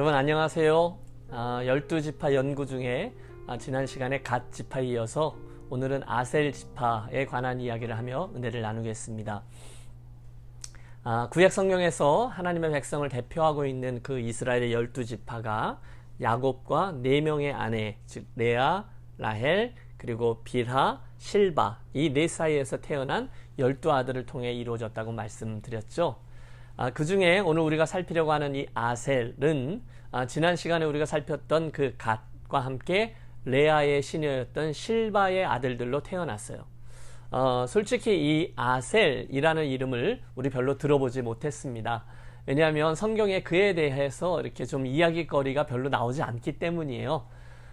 여러분 안녕하세요. 아, 12지파 연구 중에 아, 지난 시간에 갓 지파에 이어서 오늘은 아셀 지파에 관한 이야기를 하며 은혜를 나누겠습니다. 아, 구약 성경에서 하나님의 백성을 대표하고 있는 그 이스라엘의 열두 지파가 야곱과 네 명의 아내, 즉 레아, 라헬, 그리고 빌하, 실바 이 네 사이에서 태어난 열두 아들을 통해 이루어졌다고 말씀드렸죠. 아, 그 중에 오늘 우리가 살피려고 하는 이 아셀은 아, 지난 시간에 우리가 살폈던 그 갓과 함께 레아의 시녀였던 실바의 아들들로 태어났어요. 어, 솔직히 이 아셀이라는 이름을 우리 별로 들어보지 못했습니다. 왜냐하면 성경에 그에 대해서 이렇게 좀 이야기거리가 별로 나오지 않기 때문이에요.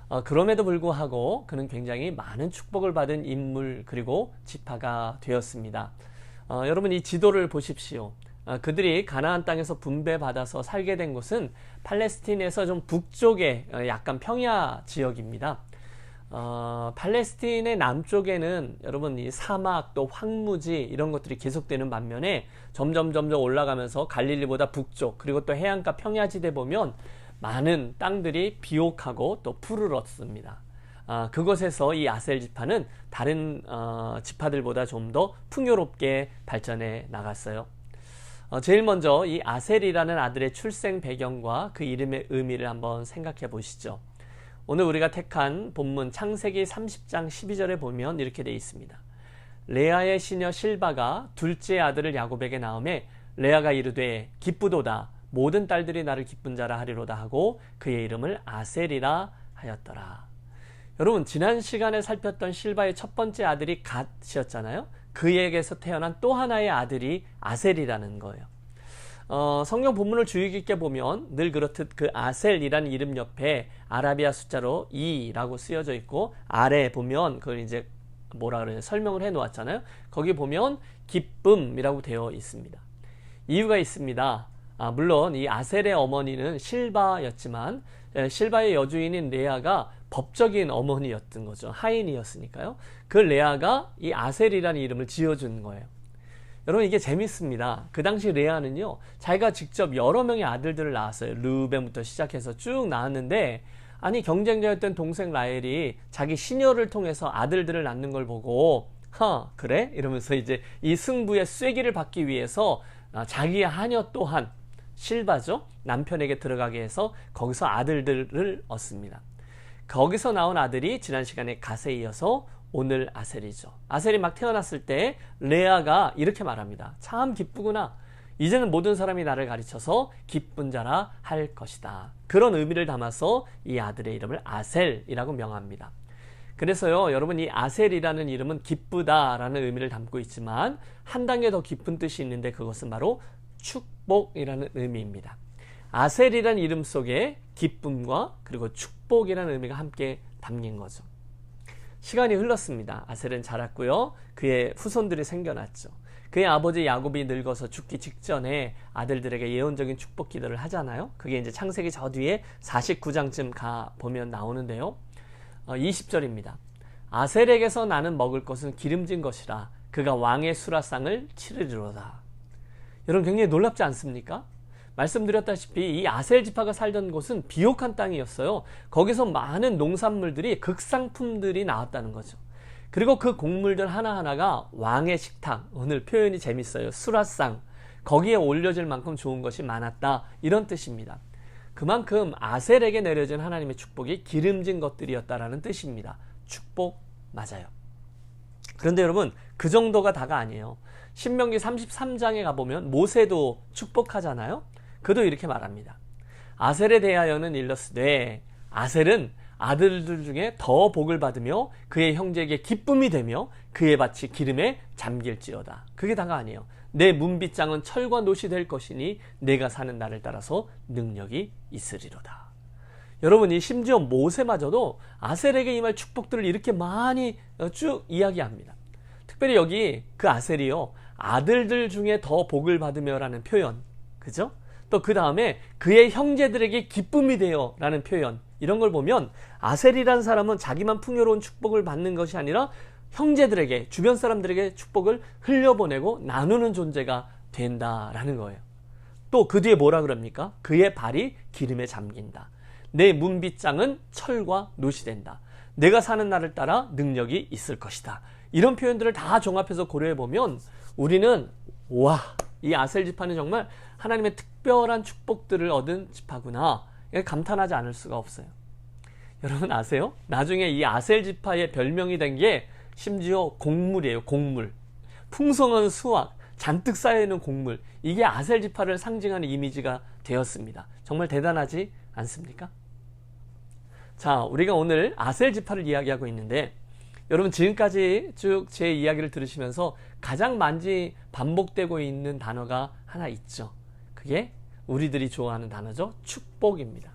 어, 그럼에도 불구하고 그는 굉장히 많은 축복을 받은 인물 그리고 지파가 되었습니다. 어, 여러분 이 지도를 보십시오. 어, 그들이 가나안 땅에서 분배받아서 살게 된 곳은 팔레스틴에서 좀 북쪽의 어, 약간 평야 지역입니다. 어, 팔레스틴의 남쪽에는 여러분 이 사막 또 황무지 이런 것들이 계속되는 반면에 점점 점점 올라가면서 갈릴리보다 북쪽 그리고 또 해안가 평야지대 보면 많은 땅들이 비옥하고 또 푸르렀습니다. 아, 그곳에서 이 아셀 지파는 다른 어, 지파들보다 좀 더 풍요롭게 발전해 나갔어요. 어, 제일 먼저 이 아셀이라는 아들의 출생 배경과 그 이름의 의미를 한번 생각해 보시죠. 오늘 우리가 택한 본문 창세기 30장 12절에 보면 이렇게 되어 있습니다. 레아의 시녀 실바가 둘째 아들을 야곱에게 낳음에 레아가 이르되 기쁘도다 모든 딸들이 나를 기쁜 자라 하리로다 하고 그의 이름을 아셀이라 하였더라. 여러분 지난 시간에 살폈던 실바의 첫 번째 아들이 갓이었잖아요. 그에게서 태어난 또 하나의 아들이 아셀이라는 거예요. 어, 성경 본문을 주의 깊게 보면 늘 그렇듯 그 아셀이라는 이름 옆에 아라비아 숫자로 2라고 쓰여져 있고 아래 보면 그걸 이제 뭐라 그러냐 설명을 해 놓았잖아요. 거기 보면 기쁨이라고 되어 있습니다. 이유가 있습니다. 아, 물론 이 아셀의 어머니는 실바였지만 실바의 여주인인 레아가 법적인 어머니였던 거죠. 하인이었으니까요. 그 레아가 이 아셀이라는 이름을 지어준 거예요. 여러분 이게 재밌습니다. 그 당시 레아는요, 자기가 직접 여러 명의 아들들을 낳았어요. 르벤부터 시작해서 쭉 낳았는데, 아니 경쟁자였던 동생 라헬이 자기 시녀를 통해서 아들들을 낳는 걸 보고, 하 그래? 이러면서 이제 이 승부의 쐐기를 받기 위해서 자기의 하녀 또한 실바죠 남편에게 들어가게 해서 거기서 아들들을 얻습니다. 거기서 나온 아들이 지난 시간에 가세 이어서 오늘 아셀이죠. 아셀이 막 태어났을 때 레아가 이렇게 말합니다. 참 기쁘구나. 이제는 모든 사람이 나를 가르쳐서 기쁜 자라 할 것이다. 그런 의미를 담아서 이 아들의 이름을 아셀이라고 명합니다. 그래서요, 여러분 이 아셀이라는 이름은 기쁘다라는 의미를 담고 있지만 한 단계 더 깊은 뜻이 있는데 그것은 바로 축 복이라는 의미입니다. 아셀이라는 이름 속에 기쁨과 그리고 축복이라는 의미가 함께 담긴 거죠. 시간이 흘렀습니다. 아셀은 자랐고요. 그의 후손들이 생겨났죠. 그의 아버지 야곱이 늙어서 죽기 직전에 아들들에게 예언적인 축복 기도를 하잖아요. 그게 이제 창세기 저 뒤에 49장쯤 가 보면 나오는데요. 어, 20절입니다. 아셀에게서 나는 먹을 것은 기름진 것이라 그가 왕의 수라상을 치르리로다. 여러분 굉장히 놀랍지 않습니까? 말씀드렸다시피 이 아셀 지파가 살던 곳은 비옥한 땅이었어요. 거기서 많은 농산물들이 극상품들이 나왔다는 거죠. 그리고 그 곡물들 하나하나가 왕의 식탁, 오늘 표현이 재밌어요. 수라상, 거기에 올려질 만큼 좋은 것이 많았다. 이런 뜻입니다. 그만큼 아셀에게 내려진 하나님의 축복이 기름진 것들이었다라는 뜻입니다. 축복 맞아요. 그런데 여러분, 그 정도가 다가 아니에요. 신명기 33장에 가보면 모세도 축복하잖아요. 그도 이렇게 말합니다. 아셀에 대하여는 일러스되 아셀은 아들들 중에 더 복을 받으며 그의 형제에게 기쁨이 되며 그의 밭이 기름에 잠길지어다. 그게 다가 아니에요. 내 문빗장은 철과 노시 될 것이니 내가 사는 날을 따라서 능력이 있으리로다. 여러분이 심지어 모세마저도 아셀에게 임할 축복들을 이렇게 많이 쭉 이야기합니다. 특별히 여기 그 아셀이요. 아들들 중에 더 복을 받으며라는 표현. 그죠? 또 그 다음에 그의 형제들에게 기쁨이 되어 라는 표현. 이런 걸 보면 아셀이라는 사람은 자기만 풍요로운 축복을 받는 것이 아니라 형제들에게, 주변 사람들에게 축복을 흘려보내고 나누는 존재가 된다라는 거예요. 또 그 뒤에 뭐라 그럽니까? 그의 발이 기름에 잠긴다. 내 문빗장은 철과 노시 된다. 내가 사는 날을 따라 능력이 있을 것이다. 이런 표현들을 다 종합해서 고려해 보면 우리는 와, 이 아셀 지파는 정말 하나님의 특별한 축복들을 얻은 지파구나. 감탄하지 않을 수가 없어요. 여러분 아세요? 나중에 이 아셀 지파의 별명이 된 게 심지어 곡물이에요. 곡물. 풍성한 수확, 잔뜩 쌓여 있는 곡물. 이게 아셀 지파를 상징하는 이미지가 되었습니다. 정말 대단하지 않습니까? 자, 우리가 오늘 아셀 지파를 이야기하고 있는데 여러분 지금까지 쭉 제 이야기를 들으시면서 가장 많이 반복되고 있는 단어가 하나 있죠. 그게 우리들이 좋아하는 단어죠. 축복입니다.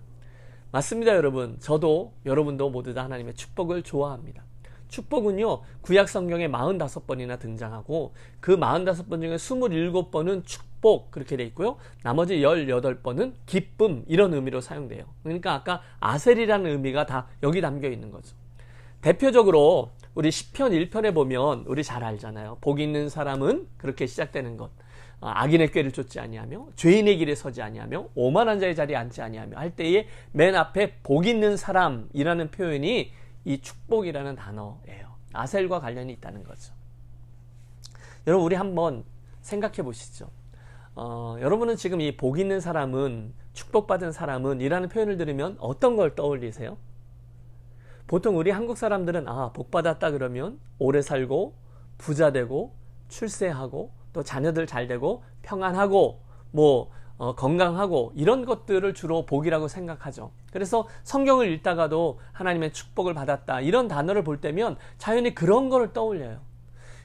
맞습니다, 여러분. 저도 여러분도 모두 다 하나님의 축복을 좋아합니다. 축복은요, 구약 성경에 45번이나 등장하고 그 45번 중에 27번은 축복 그렇게 돼 있고요. 나머지 18번은 기쁨 이런 의미로 사용돼요. 그러니까 아까 아셀이라는 의미가 다 여기 담겨 있는 거죠. 대표적으로 우리 시편 1편에 보면 우리 잘 알잖아요. 복 있는 사람은 그렇게 시작되는 것. 어, 악인의 꾀를 쫓지 아니하며 죄인의 길에 서지 아니하며 오만한 자의 자리에 앉지 아니하며 할 때에 맨 앞에 복 있는 사람이라는 표현이 이 축복이라는 단어예요. 아셀과 관련이 있다는 거죠. 여러분 우리 한번 생각해 보시죠. 어, 여러분은 지금 이 복 있는 사람은 축복받은 사람은 이라는 표현을 들으면 어떤 걸 떠올리세요? 보통 우리 한국 사람들은 아, 복 받았다 그러면 오래 살고 부자 되고 출세하고 또 자녀들 잘 되고 평안하고 뭐 어, 건강하고 이런 것들을 주로 복이라고 생각하죠. 그래서 성경을 읽다가도 하나님의 축복을 받았다 이런 단어를 볼 때면 자연히 그런 거를 떠올려요.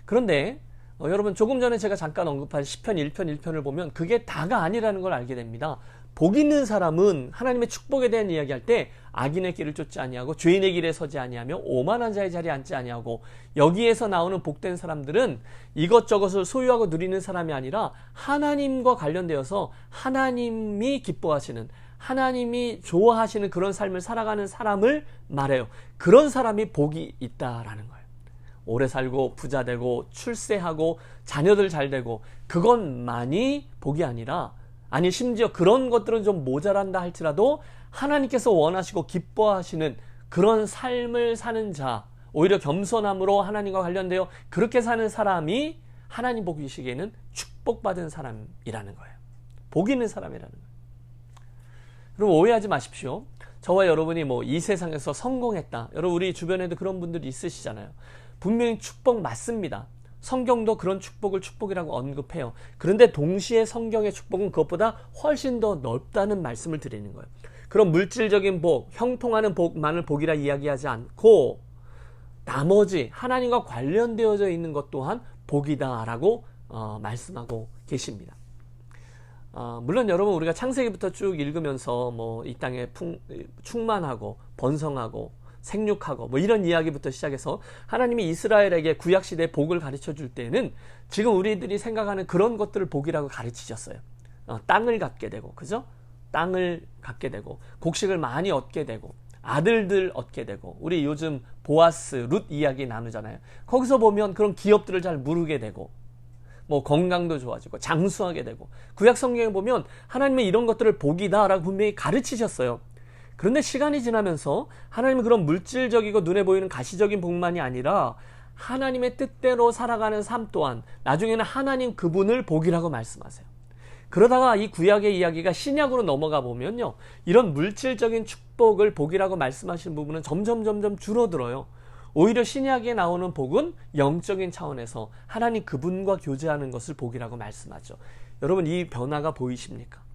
그런데 어, 여러분 조금 전에 제가 잠깐 언급한 10편 1편 1편을 보면 그게 다가 아니라는 걸 알게 됩니다. 복 있는 사람은 하나님의 축복에 대한 이야기할 때 악인의 길을 쫓지 아니하고 죄인의 길에 서지 아니하며 오만한 자의 자리에 앉지 아니하고 여기에서 나오는 복된 사람들은 이것저것을 소유하고 누리는 사람이 아니라 하나님과 관련되어서 하나님이 기뻐하시는 하나님이 좋아하시는 그런 삶을 살아가는 사람을 말해요. 그런 사람이 복이 있다라는 거예요. 오래 살고 부자 되고 출세하고 자녀들 잘 되고 그것만이 복이 아니라 아니 심지어 그런 것들은 좀 모자란다 할지라도 하나님께서 원하시고 기뻐하시는 그런 삶을 사는 자 오히려 겸손함으로 하나님과 관련되어 그렇게 사는 사람이 하나님 보시기에는 축복받은 사람이라는 거예요. 복 있는 사람이라는 거예요. 여러분 오해하지 마십시오. 저와 여러분이 뭐 이 세상에서 성공했다. 여러분 우리 주변에도 그런 분들이 있으시잖아요. 분명히 축복 맞습니다. 성경도 그런 축복을 축복이라고 언급해요. 그런데 동시에 성경의 축복은 그것보다 훨씬 더 넓다는 말씀을 드리는 거예요. 그런 물질적인 복, 형통하는 복만을 복이라 이야기하지 않고 나머지 하나님과 관련되어져 있는 것 또한 복이다라고 어, 말씀하고 계십니다. 어, 물론 여러분 우리가 창세기부터 쭉 읽으면서 뭐 이 땅에 풍, 충만하고 번성하고 생육하고 뭐 이런 이야기부터 시작해서 하나님이 이스라엘에게 구약 시대 복을 가르쳐 줄 때는 지금 우리들이 생각하는 그런 것들을 복이라고 가르치셨어요. 어, 땅을 갖게 되고 그죠? 땅을 갖게 되고 곡식을 많이 얻게 되고 아들들 얻게 되고 우리 요즘 보아스 룻 이야기 나누잖아요. 거기서 보면 그런 기업들을 잘 무르게 되고 뭐 건강도 좋아지고 장수하게 되고 구약 성경에 보면 하나님의 이런 것들을 복이다라고 분명히 가르치셨어요. 그런데 시간이 지나면서 하나님은 그런 물질적이고 눈에 보이는 가시적인 복만이 아니라 하나님의 뜻대로 살아가는 삶 또한 나중에는 하나님 그분을 복이라고 말씀하세요. 그러다가 이 구약의 이야기가 신약으로 넘어가 보면요. 이런 물질적인 축복을 복이라고 말씀하신 부분은 점점 점점 줄어들어요. 오히려 신약에 나오는 복은 영적인 차원에서 하나님 그분과 교제하는 것을 복이라고 말씀하죠. 여러분 이 변화가 보이십니까?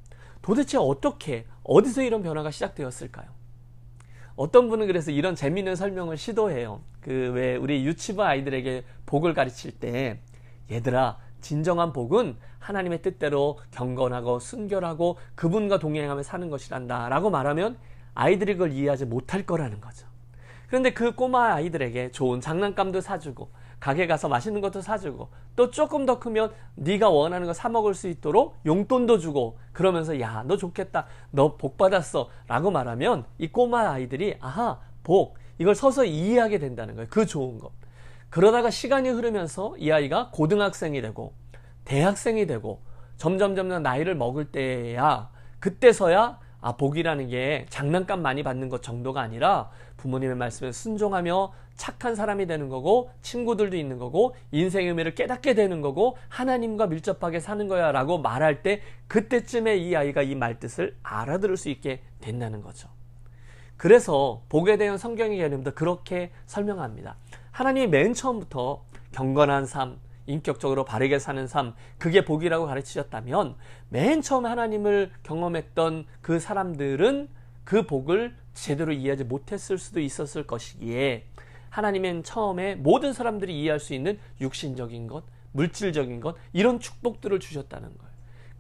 도대체 어떻게 어디서 이런 변화가 시작되었을까요? 어떤 분은 그래서 이런 재미있는 설명을 시도해요. 그 왜 우리 유치부 아이들에게 복을 가르칠 때 얘들아 진정한 복은 하나님의 뜻대로 경건하고 순결하고 그분과 동행하며 사는 것이란다 라고 말하면 아이들이 그걸 이해하지 못할 거라는 거죠. 그런데 그 꼬마 아이들에게 좋은 장난감도 사주고 가게 가서 맛있는 것도 사주고 또 조금 더 크면 네가 원하는 거 사 먹을 수 있도록 용돈도 주고 그러면서 야 너 좋겠다. 너 복 받았어. 라고 말하면 이 꼬마 아이들이 아하 복. 이걸 서서 이해하게 된다는 거예요. 그 좋은 거 그러다가 시간이 흐르면서 이 아이가 고등학생이 되고 대학생이 되고 점점 점점 나이를 먹을 때야 그때서야 아 복이라는 게 장난감 많이 받는 것 정도가 아니라 부모님의 말씀에 순종하며 착한 사람이 되는 거고 친구들도 있는 거고 인생의 의미를 깨닫게 되는 거고 하나님과 밀접하게 사는 거야 라고 말할 때 그때쯤에 이 아이가 이 말뜻을 알아들을 수 있게 된다는 거죠. 그래서 복에 대한 성경의 개념도 그렇게 설명합니다. 하나님이 맨 처음부터 경건한 삶, 인격적으로 바르게 사는 삶, 그게 복이라고 가르치셨다면 맨 처음 하나님을 경험했던 그 사람들은 그 복을 제대로 이해하지 못했을 수도 있었을 것이기에 하나님은 처음에 모든 사람들이 이해할 수 있는 육신적인 것, 물질적인 것, 이런 축복들을 주셨다는 거예요.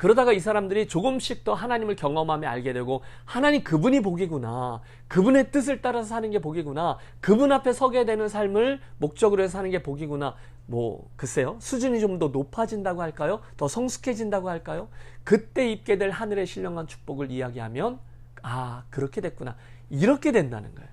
그러다가 이 사람들이 조금씩 더 하나님을 경험하며 알게 되고 하나님 그분이 복이구나. 그분의 뜻을 따라서 사는 게 복이구나. 그분 앞에 서게 되는 삶을 목적으로 해서 사는 게 복이구나. 뭐 글쎄요. 수준이 좀 더 높아진다고 할까요? 더 성숙해진다고 할까요? 그때 입게 될 하늘의 신령한 축복을 이야기하면 아, 그렇게 됐구나. 이렇게 된다는 거예요.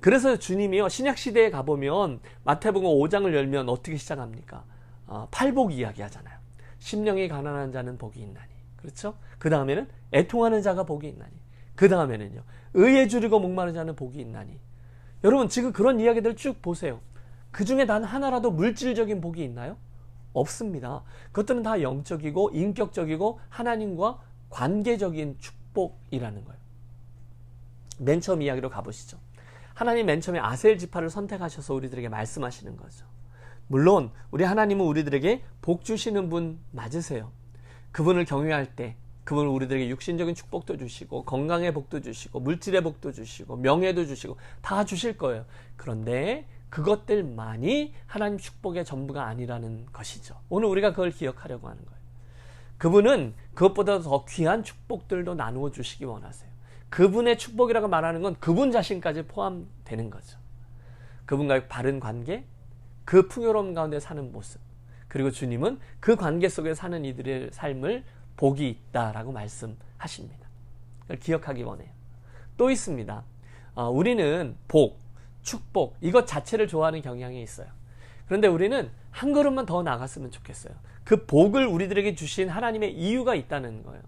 그래서 주님이요. 신약 시대에 가 보면 마태복음 5장을 열면 어떻게 시작합니까? 어, 팔복 이야기하잖아요. 심령이 가난한 자는 복이 있나니. 그렇죠? 그 다음에는 애통하는 자가 복이 있나니. 그 다음에는요. 의에 줄이고 목마른 자는 복이 있나니. 여러분 지금 그런 이야기들 쭉 보세요. 그 중에 단 하나라도 물질적인 복이 있나요? 없습니다. 그것들은 다 영적이고 인격적이고 하나님과 관계적인 축복이라는 거예요. 맨 처음 이야기로 가보시죠. 하나님 맨 처음에 아셀 지파를 선택하셔서 우리들에게 말씀하시는 거죠. 물론 우리 하나님은 우리들에게 복 주시는 분 맞으세요. 그분을 경외할 때 그분은 우리들에게 육신적인 축복도 주시고 건강의 복도 주시고 물질의 복도 주시고 명예도 주시고 다 주실 거예요. 그런데 그것들만이 하나님 축복의 전부가 아니라는 것이죠. 오늘 우리가 그걸 기억하려고 하는 거예요. 그분은 그것보다 더 귀한 축복들도 나누어 주시기 원하세요. 그분의 축복이라고 말하는 건 그분 자신까지 포함되는 거죠. 그분과의 바른 관계, 그 풍요로움 가운데 사는 모습, 그리고 주님은 그 관계 속에 사는 이들의 삶을 복이 있다라고 말씀하십니다. 기억하기 원해요. 또 있습니다. 어, 우리는 복, 축복, 이것 자체를 좋아하는 경향이 있어요. 그런데 우리는 한 걸음만 더 나갔으면 좋겠어요. 그 복을 우리들에게 주신 하나님의 이유가 있다는 거예요.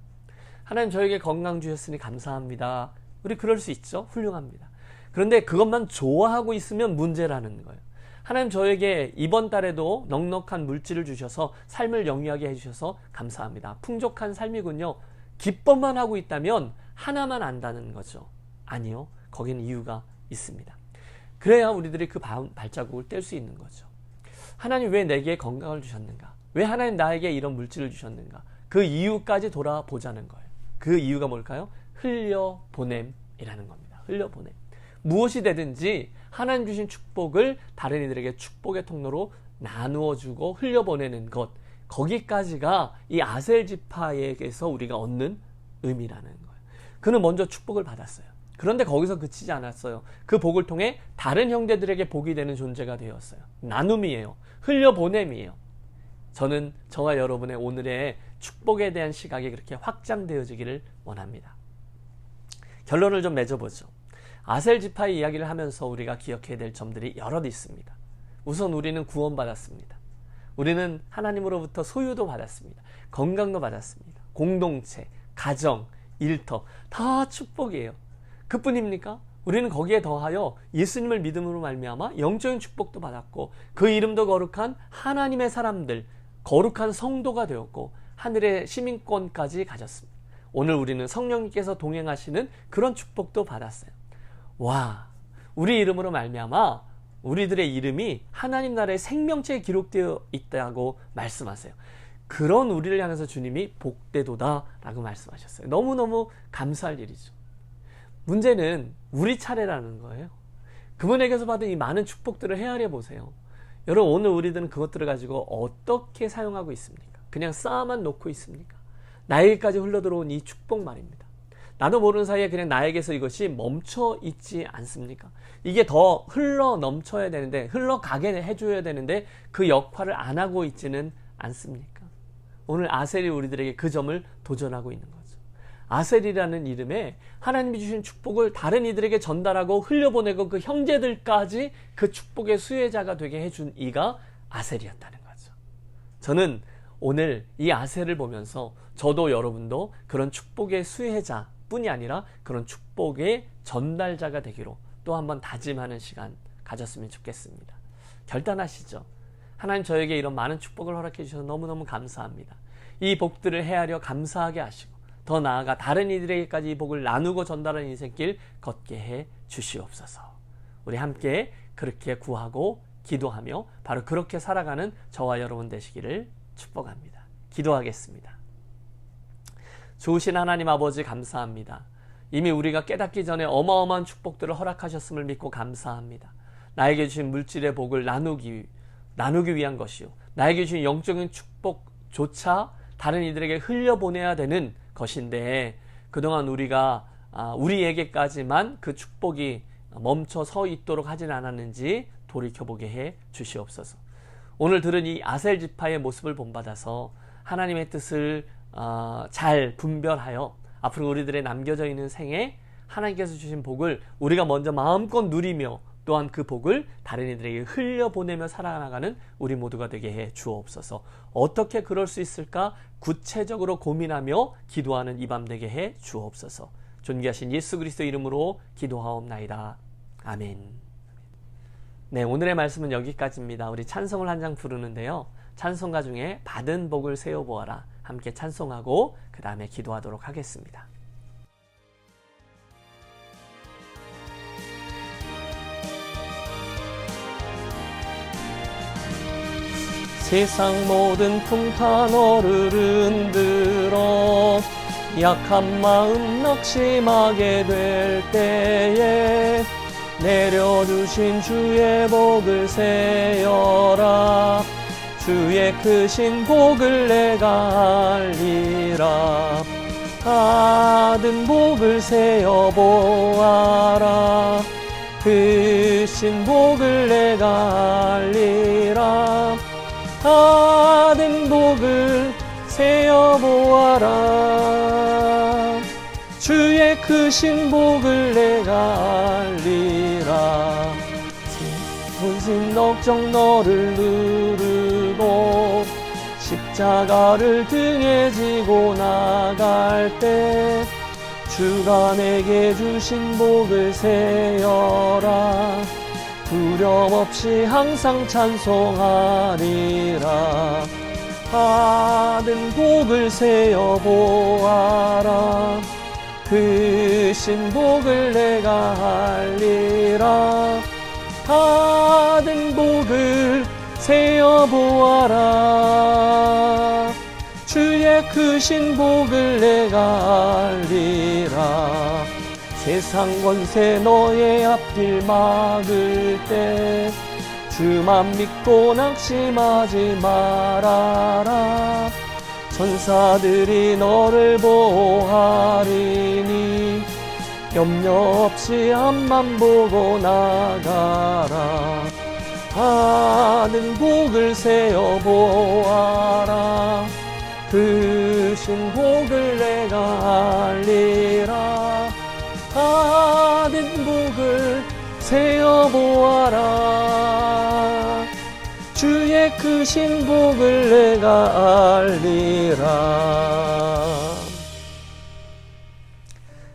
하나님 저에게 건강 주셨으니 감사합니다. 우리 그럴 수 있죠. 훌륭합니다. 그런데 그것만 좋아하고 있으면 문제라는 거예요. 하나님 저에게 이번 달에도 넉넉한 물질을 주셔서 삶을 영위하게 해주셔서 감사합니다. 풍족한 삶이군요. 기뻐만 하고 있다면 하나만 안다는 거죠. 아니요. 거기는 이유가 있습니다. 그래야 우리들이 그 발자국을 뗄 수 있는 거죠. 하나님 왜 내게 건강을 주셨는가? 왜 하나님 나에게 이런 물질을 주셨는가? 그 이유까지 돌아보자는 거예요. 그 이유가 뭘까요? 흘려보냄이라는 겁니다. 흘려보냄. 무엇이 되든지 하나님 주신 축복을 다른 이들에게 축복의 통로로 나누어 주고 흘려보내는 것. 거기까지가 이 아셀 지파에게서 우리가 얻는 의미라는 거예요. 그는 먼저 축복을 받았어요. 그런데 거기서 그치지 않았어요. 그 복을 통해 다른 형제들에게 복이 되는 존재가 되었어요. 나눔이에요. 흘려보냄이에요. 저는 저와 여러분의 오늘의 축복에 대한 시각이 그렇게 확장되어지기를 원합니다. 결론을 좀 맺어보죠. 아셀 지파의 이야기를 하면서 우리가 기억해야 될 점들이 여럿 있습니다. 우선 우리는 구원받았습니다. 우리는 하나님으로부터 소유도 받았습니다. 건강도 받았습니다. 공동체, 가정, 일터 다 축복이에요. 그뿐입니까? 우리는 거기에 더하여 예수님을 믿음으로 말미암아 영적인 축복도 받았고 그 이름도 거룩한 하나님의 사람들, 거룩한 성도가 되었고 하늘의 시민권까지 가졌습니다. 오늘 우리는 성령님께서 동행하시는 그런 축복도 받았어요. 와, 우리 이름으로 말미암아 우리들의 이름이 하나님 나라의 생명체에 기록되어 있다고 말씀하세요. 그런 우리를 향해서 주님이 복되도다라고 말씀하셨어요. 너무너무 감사할 일이죠. 문제는 우리 차례라는 거예요. 그분에게서 받은 이 많은 축복들을 헤아려 보세요. 여러분 오늘 우리들은 그것들을 가지고 어떻게 사용하고 있습니까? 그냥 쌓아만 놓고 있습니까? 나에게까지 흘러들어온 이 축복 말입니다. 나도 모르는 사이에 그냥 나에게서 이것이 멈춰 있지 않습니까? 이게 더 흘러 넘쳐야 되는데 흘러가게 해줘야 되는데 그 역할을 안 하고 있지는 않습니까? 오늘 아셀이 우리들에게 그 점을 도전하고 있는 거죠. 아셀이라는 이름에 하나님이 주신 축복을 다른 이들에게 전달하고 흘려보내고 그 형제들까지 그 축복의 수혜자가 되게 해준 이가 아셀이었다는 거죠. 저는 오늘 이 아세를 보면서 저도 여러분도 그런 축복의 수혜자 뿐이 아니라 그런 축복의 전달자가 되기로 또 한번 다짐하는 시간 가졌으면 좋겠습니다. 결단하시죠. 하나님 저에게 이런 많은 축복을 허락해 주셔서 너무너무 감사합니다. 이 복들을 헤아려 감사하게 하시고 더 나아가 다른 이들에게까지 이 복을 나누고 전달하는 인생길 걷게 해 주시옵소서. 우리 함께 그렇게 구하고 기도하며 바로 그렇게 살아가는 저와 여러분 되시기를 축복합니다. 기도하겠습니다. 좋으신 하나님 아버지 감사합니다. 이미 우리가 깨닫기 전에 어마어마한 축복들을 허락하셨음을 믿고 감사합니다. 나에게 주신 물질의 복을 나누기 나누기 위한 것이요. 나에게 주신 영적인 축복조차 다른 이들에게 흘려보내야 되는 것인데 그동안 우리가 아, 우리에게까지만 그 축복이 멈춰 서 있도록 하진 않았는지 돌이켜보게 해 주시옵소서. 오늘 들은 이 아셀 지파의 모습을 본받아서 하나님의 뜻을 어, 잘 분별하여 앞으로 우리들의 남겨져 있는 생에 하나님께서 주신 복을 우리가 먼저 마음껏 누리며 또한 그 복을 다른 이들에게 흘려보내며 살아나가는 우리 모두가 되게 해 주옵소서. 어떻게 그럴 수 있을까? 구체적으로 고민하며 기도하는 이 밤 되게 해 주옵소서. 존귀하신 예수 그리스도 이름으로 기도하옵나이다. 아멘. 네, 오늘의 말씀은 여기까지입니다. 우리 찬송을 한 장 부르는데요. 찬송가 중에 받은 복을 세워 보아라. 함께 찬송하고 그 다음에 기도하도록 하겠습니다. 세상 모든 풍파 너를 흔들어 약한 마음 낙심하게 될 때에 내려주신 주의 복을 세여라 주의 크신 복을 내가 알리라. 받은 복을 세어 보아라. 크신 복을 내가 알리라. 받은 복을 세어 보아라. 주의 크신 복을 내가 알리라. 분신 걱정 너를 누르고 십자가를 등에 지고 나갈 때 주가 내게 주신 복을 세어라. 두려움 없이 항상 찬송하리라. 받은 복을 세어 보아라. 크신 복을 내가 알리라. 받은 복을 세어 보아라. 주의 크신 복을 내가 알리라. 세상 권세 너의 앞길 막을 때 주만 믿고 낙심하지 말아라. 천사들이 너를 보호하리니 염려 없이 앞만 보고 나가라 하는 복을 세어 보아라 크신 복을 내가 알리라 받은 복을 세어 보아라 주의 크신 복을 내가 알리라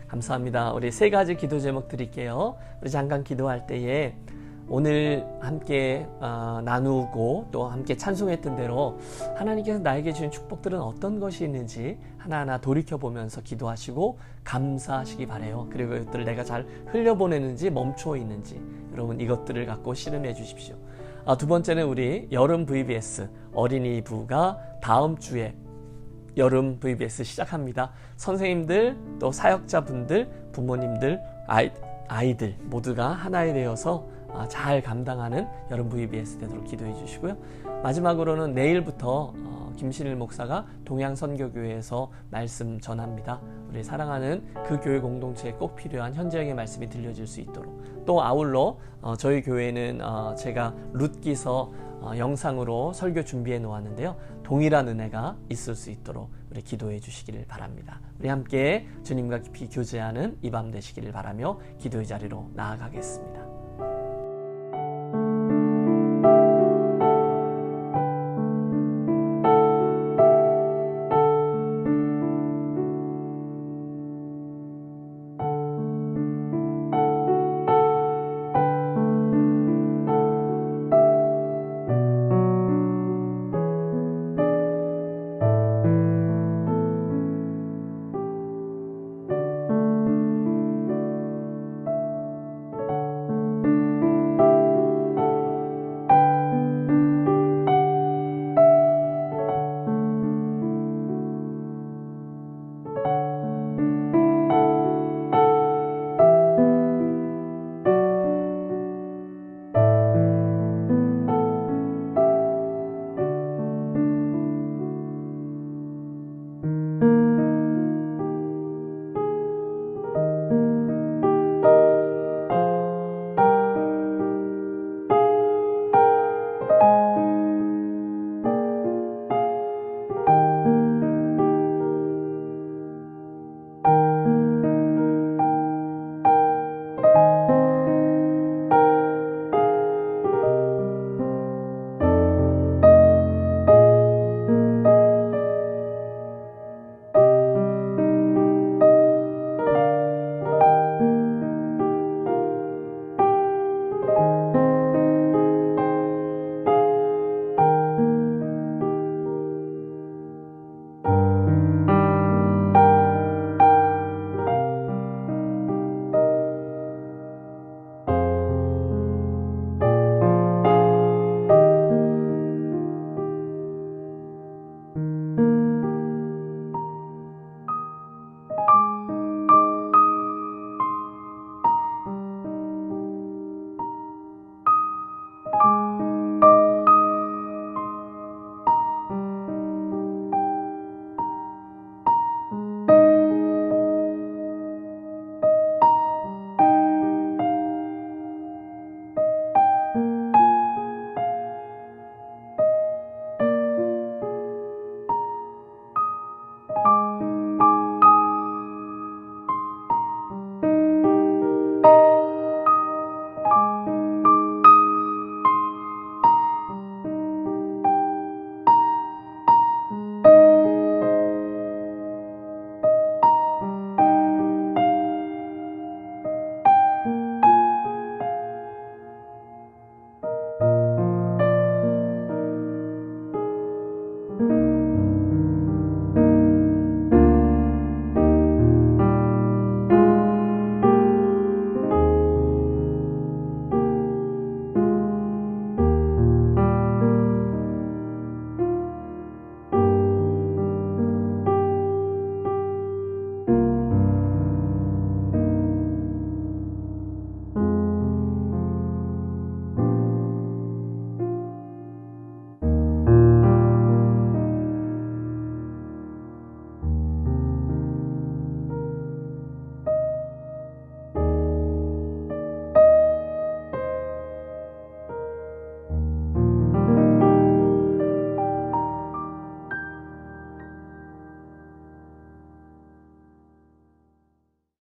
감사합니다. 우리 세 가지 기도 제목 드릴게요. 우리 잠깐 기도할 때에 오늘 함께 어, 나누고 또 함께 찬송했던 대로 하나님께서 나에게 주신 축복들은 어떤 것이 있는지 하나하나 돌이켜 보면서 기도하시고 감사하시기 바래요. 그리고 이것들을 내가 잘 흘려보내는지 멈춰 있는지 여러분 이것들을 갖고 씨름해 주십시오. 아, 두 번째는 우리 여름 VBS 어린이 부가 다음 주에 여름 VBS 시작합니다. 선생님들 또 사역자분들 부모님들 아이, 아이들 모두가 하나에 되어서 아, 잘 감당하는 여름 VBS 되도록 기도해 주시고요. 마지막으로는 내일부터 어, 김신일 목사가 동양선교교회에서 말씀 전합니다. 우리 사랑하는 그 교회 공동체에 꼭 필요한 현재형의 말씀이 들려질 수 있도록 또 아울러 어, 저희 교회는 어, 제가 룻기서 영상으로 설교 준비해 놓았는데요. 동일한 은혜가 있을 수 있도록 우리 기도해 주시기를 바랍니다. 우리 함께 주님과 깊이 교제하는 이 밤 되시기를 바라며 기도의 자리로 나아가겠습니다.